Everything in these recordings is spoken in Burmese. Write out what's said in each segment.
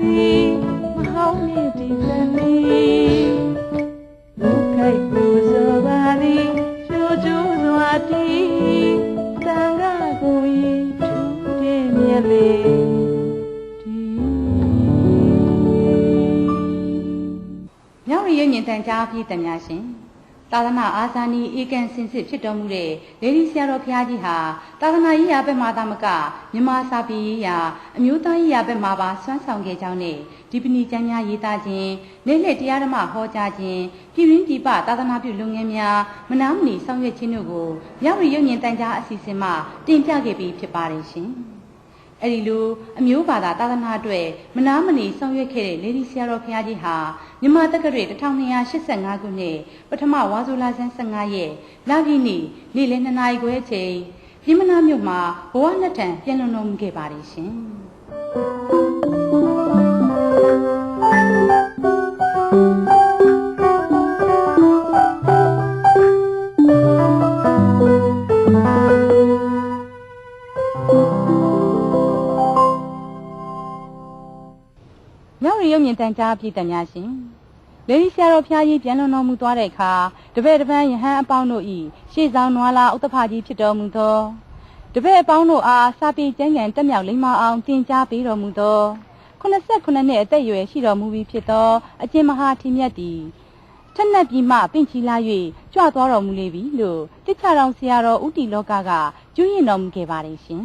ပြောင်းသည်မဟောင်းနေဒီလည်းဘုခိုက်ကိုစောပါသည်ချိုးချိုးစွာတီတန်ခါကိုဤထူးတဲ့မြက်လေဒီမြောက်ရည်ညင်တန်ကြားပြည်တများရှင် သာသနာအာဇာနည်ဧကန်စင်စစ်ဖြစ်တော်မူတဲ့လေဒီဆရာတော်ဘုရားကြီးဟာသာသနာရေးရာဘက်မှာသာမကမြမစာပေရေးရာအမျိုးသားရေးရာဘက်မှာပါစွမ်းဆောင်ခဲ့ကြောင်းနဲ့ဒီပဏိကျမ်းများရေးသားခြင်းနေ့လက်တရားဓမ္မဟောကြားခြင်းပြည်ရင်းပြည်ပသာသနာပြုလုပ်ငန်းများမနာမနီဆောင်ရွက်ခြင်းတို့ကိုမြောက်ရည်ညင်တန်ကြားအစီအစဉ်မှတင်ပြခဲ့ပြီးဖြစ်ပါတယ်ရှင် အဲ့ဒီလိုအမျိုးဘာသာသာသနာအတွက်မနာမနေဆောင်ရွက်ခဲ့တဲ့လေဒီဆရာတော်ဘုရားကြီးဟာမြန်မာတက္ကရာ1285ခုနှစ်ပထမဝါဆိုလဆန်း15ရက်လပြည့်နေ့နေ့လယ်2နာရီခွဲအချိန်ပြည်မနာမြို့မှာဘဝနှစ်ထံပြန်လွန်တော်မူခဲ့ပါတယ်ရှင် ရရုံမြင့်တန်ကြားပြည်တများရှင်လေဒီဆရာတော်ဖျားကြီးပြန်လွန်တော်မူသွားတဲ့အခါတပည့်တပန်းယဟန်အပေါင်းတို့ဤရှေ့ဆောင်နွားလာဥတ္တဖကြီးဖြစ်တော်မူသောတပည့်အပေါင်းတို့အားစာပေကျမ်းဂန်တက်မြောက်လိမ့်မအောင်တင်ကြားပေးတော်မူသော89နှစ်အသက်အရွယ်ရှိတော်မူပြီးဖြစ်သောအကျင့်မဟာထင်မြတ်သည်ထက်နှက်ပြီးမှပင့်ချီလာ၍ကြွသွားတော်မူလေပြီလို့တိချတော်ဆရာတော်ဥတီလောကကကျွရင်တော်မူခဲ့ပါတယ်ရှင်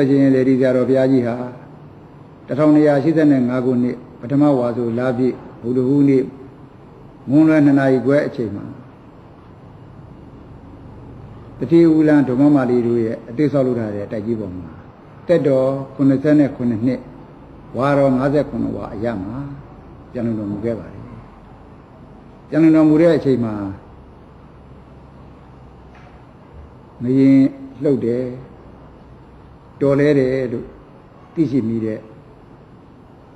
တော်ရှင်လေဒီဆရာတော်ဘုရားကြီးဟာ1285ခုနှစ်ပထမဝါဆိုလာပြည့်ဘုဒ္ဓဟူးနေ့မွန်းလွယ်2နာရီခွဲအချိန်မှာတတိဦးလန်ဓမ္မမာလီတို့ရဲ့အတိတ်ဆောက်လုပ်ထားတဲ့တိုက်ကြီးပေါ်မှာတက်တော်89နှစ်ဝါတော်59ဝါအရမှာပြန်လုံတော်မူခဲ့ပါတယ်ပြန်လုံတော်မူတဲ့အချိန်မှာမရင်လှုပ်တယ် တော်လဲတယ်လို့သိရှိမိတဲ့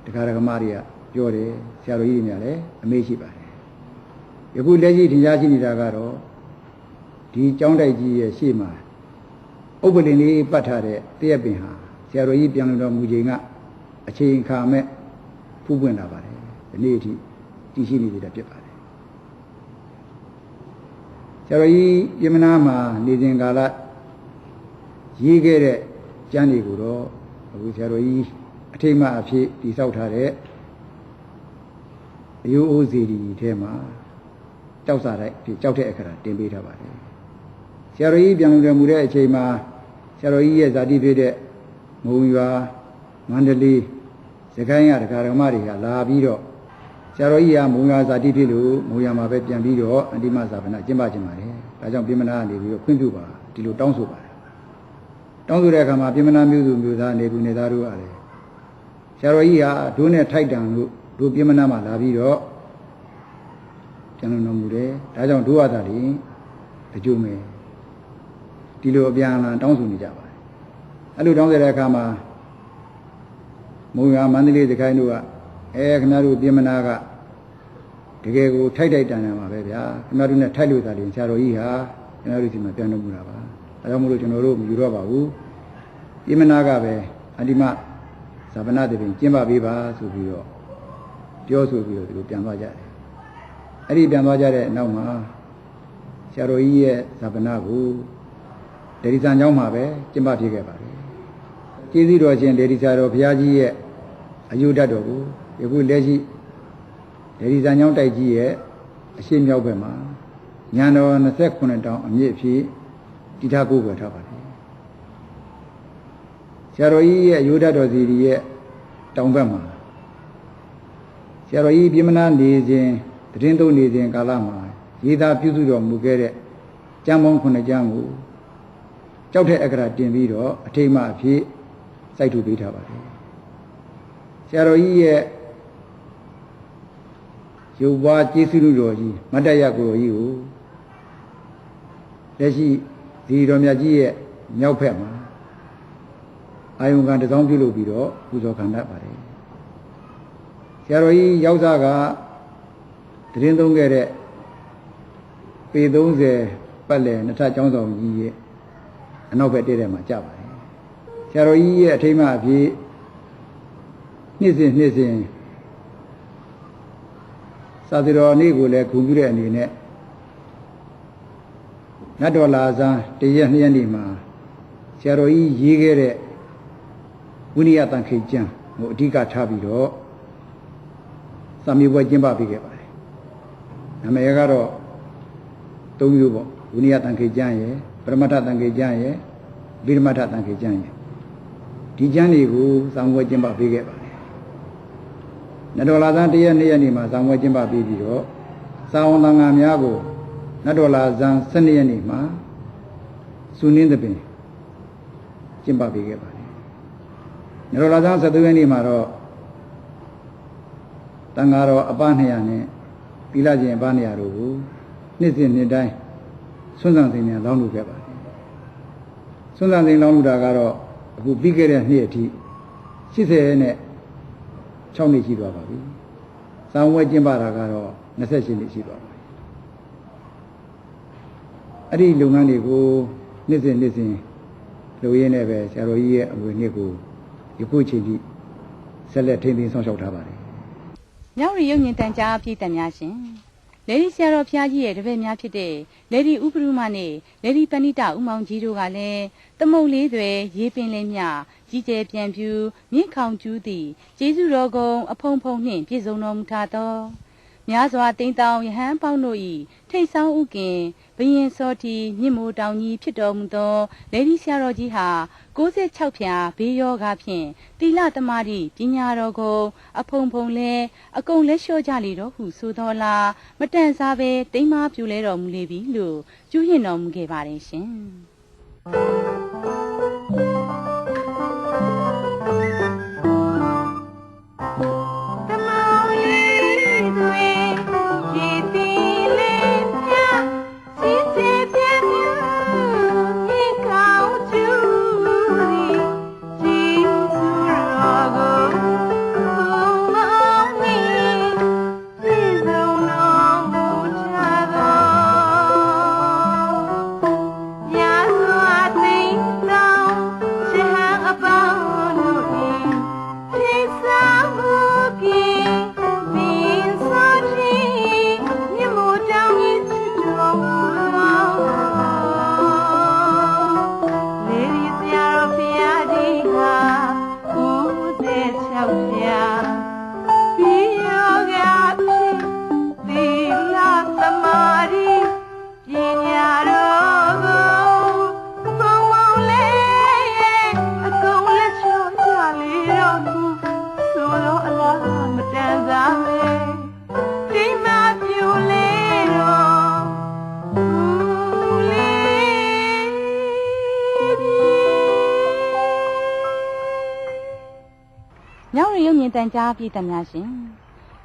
တရားဓမ္မတွေကပြောတယ်ဆရာတော်ကြီးတွေများလည်းအမေ့ရှိပါတယ်ယခုလက်ရှိထင်ရှားရှိနေတာကတော့ဒီကျောင်းတိုက်ကြီးရဲ့ရှေ့မှာဥပ္ပလင်လေးပတ်ထားတဲ့တရက်ပင်ဟာဆရာတော်ကြီးပြန်လို့တော်မူချိန်ကအချိန်ခါမဲ့ဖူးပွင့်လာပါတယ်ဒီနေ့အထိတည်ရှိနေသေးတာဖြစ်ပါတယ်ဆရာတော်ကြီးပြမနာမှာနေစဉ်ကာလရေးခဲ့တဲ့ ကျမ်းတွေကိုတော့အခုဆရာတော်ကြီးအထိတ်မှအဖြစ်တည်ဆောက်ထားတဲ့အယိုးအိုးစီဒီထဲမှာကြောက်စာတိုက်ဖြစ်ကြောက်တဲ့အခါတင်ပေးထားပါတယ်ဆရာတော်ကြီးပြန်လည်မူတဲ့အချိန်မှာဆရာတော်ကြီးရဲ့ဇာတိဖြစ်တဲ့မုံရွာမန္တလေးစကိုင်းကဒကာဒကမတွေကလာပြီးတော့ဆရာတော်ကြီးကမုံရွာဇာတိဖြစ်လို့မုံရွာမှာပဲပြန်ပြီးတော့အန္တိမဇာပနာကျင့်ပကျင့်ပါတယ်ဒါကြောင့်ပြမနာကနေပြီးတော့ခွင့်ပြုပါဒီလိုတောင်းဆိုပါ တယ်တောင်းဆိုတဲ့အခါမှာပြမနာမျိုးသူမျိုးသားနေသူနေသားတို့ကလည်းဆရာတော်ကြီးကဒုနဲ့ထိုက်တန်လို့ဒုပြမနာမှာလာပြီးတော့ပြန်လုံတော်မူတယ်ဒါကြောင့်ဒုဝါဒလီအကျိုးမယ်ဒီလိုအပြန်အလှန်တောင်းဆိုနေကြပါတယ်အဲ့လိုတောင်းဆိုတဲ့အခါမှာမုံရွာမန္တလေးစကိုင်းတို့ကအဲခင်ဗျားတို့ပြမနာကတကယ်ကိုထိုက်ထိုက်တန်တန်ပါပဲဗျာခင်ဗျားတို့နဲ့ထိုက်လို့သာလျှင်ဆရာတော်ကြီးဟာခင်ဗျားတို့ဒီမှာပြန်တော်မူတာပါ အဲကြောင့်မို့လို့ကျွန်တော်တို့မယူတော့ပါဘူးပြမနာကပဲအန္တိမဇာပနာတပင်ကျင်းပပေးပါဆိုပြီးတော့ပြောဆိုပြီးတော့ဒီလိုပြန်သွားကြတယ်အဲ့ဒီပြန်သွားကြတဲ့နောက်မှာဆရာတော်ကြီးရဲ့ဇာပနာကိုဒေဒီဆန်ကျောင်းမှာပဲကျင်းပဖြစ်ခဲ့ပါတယ်ကျေးဇူးတော်ရှင်ဒေဒီဆရာတော်ဘုရားကြီးရဲ့အယုဒတ်တော်ကိုယခုလက်ရှိဒေဒီဆန်ကျောင်းတိုက်ကြီးရဲ့အရှိမြောက်ဘက်မှာညာတော်29တောင်အမြင့်အဖြစ် တည်ထားကိုယ်ွယ်ထားပါတယ်ဆရာတော်ကြီးရဲ့အယုဒတ်တော်စီရီရဲ့တောင်ဘက်မှာဆရာတော်ကြီးပြမနာနေခြင်းတည်င်းသုံးနေခြင်းကာလမှာရေးသားပြုစုတော်မူခဲ့တဲ့ကျမ်းပေါင်း9ကျမ်းကိုကြောက်တဲ့အက္ခရာတင်ပြီးတော့အထိတ်မှအဖြစ်စိုက်ထူပေးထားပါတယ်ဆရာတော်ကြီးရဲ့ရုပ်ပွားကျေးဇူးတော်ကြီးမတ္တရကိုယ်ကြီးကိုလက်ရှိ ဒီတော်မြတ်ကြီးရဲ့မြောက်ဖက်မှာအာယုံကံတစ်စောင်းပြုလုပ်ပြီးတော့ပူဇော်ခံတတ်ပါတယ်ဆရာတော်ကြီးရောက်စားကတရင်သုံးခဲ့တဲ့ပေ30ပတ်လည်နှစ်ထပ်ကျောင်းဆောင်ကြီးရဲ့အနောက်ဘက်တည့်တဲ့မှာကြပါတယ်ဆရာတော်ကြီးရဲ့အထိမ်းအမှအဖြစ်နှစ်စဉ်နှစ်စဉ်သာသတော်နေ့ကိုလည်းဂုဏ်ပြုတဲ့အနေနဲ့ နတ်တော်လာဇန်တရက်နှစ်ရက်နေ့မှာဆရာတော်ကြီးရေးခဲ့တဲ့ဝိနည်းတန်ခိတ်ကျမ်းကိုအဓိကထားပြီးတော့စာမေးပွဲကျင်းပပေးခဲ့ပါတယ်။နာမည်ကတော့သုံးမျိုးပေါ့ဝိနည်းတန်ခိတ်ကျမ်းရယ်ပရမတ္ထတန်ခိတ်ကျမ်းရယ်ဗိဓမထတန်ခိတ်ကျမ်းရယ်ဒီကျမ်းတွေကိုစာမေးပွဲကျင်းပပေးခဲ့ပါတယ်။နတ်တော်လာဇန်တရက်နှစ်ရက်နေ့မှာစာမေးပွဲကျင်းပပေးပြီးတော့စာဝန်တန်ဃာများကို နတ်တော်လာဇန်12ရက်နေ့မှာစုနင်းသပင်ကျင်းပပေးခဲ့ပါတယ်။နတ်တော်လာဇန်13ရက်နေ့မှာတော့တန်ဃာတော်အပ200နဲ့သီလကျင့်အပ200တို့ကိုနှစ်စဉ်နှစ်တိုင်းဆွမ်းဆံသိညာလောင်းလို့ခဲ့ပါတယ်။ဆွမ်းဆံသိလောင်းလို့တာကတော့အခုပြီးခဲ့တဲ့နှစ်အထိ80နဲ့6နှစ်ရှိသွားပါပြီ။ဇံဝဲကျင်းပတာကတော့28နှစ်ရှိသွားပါပြီ။ အဲ့ဒီလုပ်ငန်းတွေကိုနှစ်စဉ်နှစ်စဉ်လုပ်ရင်းနဲ့ပဲဆရာတော်ကြီးရဲ့အမွေနှစ်ကိုယခုချိန်ထိဆက်လက်ထိန်းသိမ်းဆောင်ရှောက်ထားပါတယ်မြောက်ရီရုပ်မြင်တန်ကြားပြည်သက်များရှင်လေဒီဆရာတော်ဖျားကြီးရဲ့တပည့်များဖြစ်တဲ့လေဒီဥပရုမနဲ့လေဒီပဏိတဥမောင်ကြီးတို့ကလည်းသမုတ်လေးတွေရေးပင်လေးမြကြီးကျယ်ပြန်ပြူမြင့်ခေါင်ကျူးသည်ကျေးဇူးတော်ကုံအဖုံဖုံနှင့်ပြည့်စုံတော်မူထသော များစွာတိမ်တောင်ယဟန်ပေါင်းတို့၏ထိတ်ဆောင်ဥကင်ဘရင်စောတီမြင့်မိုးတောင်ကြီးဖြစ်တော်မူသောလေဒီဆရာတော်ကြီးဟာ66ဖြာဘေးယောဂဖြင့်တိလသမာဓိပညာတော်ကို အဖုံဖုံလဲအကုန်လက်လျှော့ကြလေတော့ဟုဆိုတော်လားမတန်စားပဲတိမ်မာပြူလဲတော်မူလေပြီလို့ကျူးရင်တော်မူခဲ့ပါတယ်ရှင် ရုပ်မြင်တန်ကြားပြည်သက်များရှင်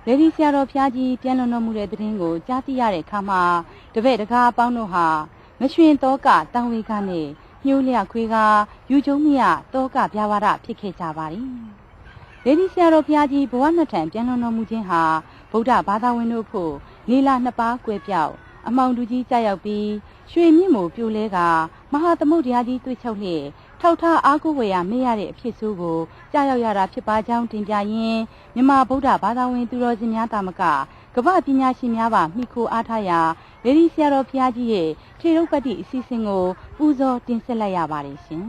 လေဒီဆရာတော်ဖျားကြီးပြန်လွန်တော်မူတဲ့သတင်းကိုကြားသိရတဲ့အခါမှာတပည့်တကားအပေါင်းတို့ဟာမရွှင်တော့ကတောင်းဝေကနဲ့ညှိုးလျခွေးကယူကျုံမြတောကပြာဝရဖြစ်ခဲ့ကြပါသည်လေဒီဆရာတော်ဖျားကြီးဘဝနှစ်ထံပြန်လွန်တော်မူခြင်းဟာဗုဒ္ဓဘာသာဝင်တို့ဖို့နေလာနှစ်ပါးကွယ်ပြောက်အမောင်တူကြီးကြောက်ပြီးရွှေမြင့်မို့ပြိုလဲကမဟာသမုဒ္ဒရာကြီးတွေ့ချုပ်လျက် ထောက်ထားအားကိုးဝယ်ရမေ့ရတဲ့အဖြစ်ဆိုးကိုကြားရောက်ရတာဖြစ်ပါကြောင်းတင်ပြရင်းမြမဗုဒ္ဓဘာသာဝင်သူတော်စင်များတာမကကမ္ဘာပညာရှင်များပါမိခိုအားထားရာလေဒီဆရာတော်ဘုရားကြီးရဲ့ထေရုပ်ပတ္တိအစီအစဉ်ကိုပူဇော်တင်ဆက်လိုက်ရပါတယ်ရှင်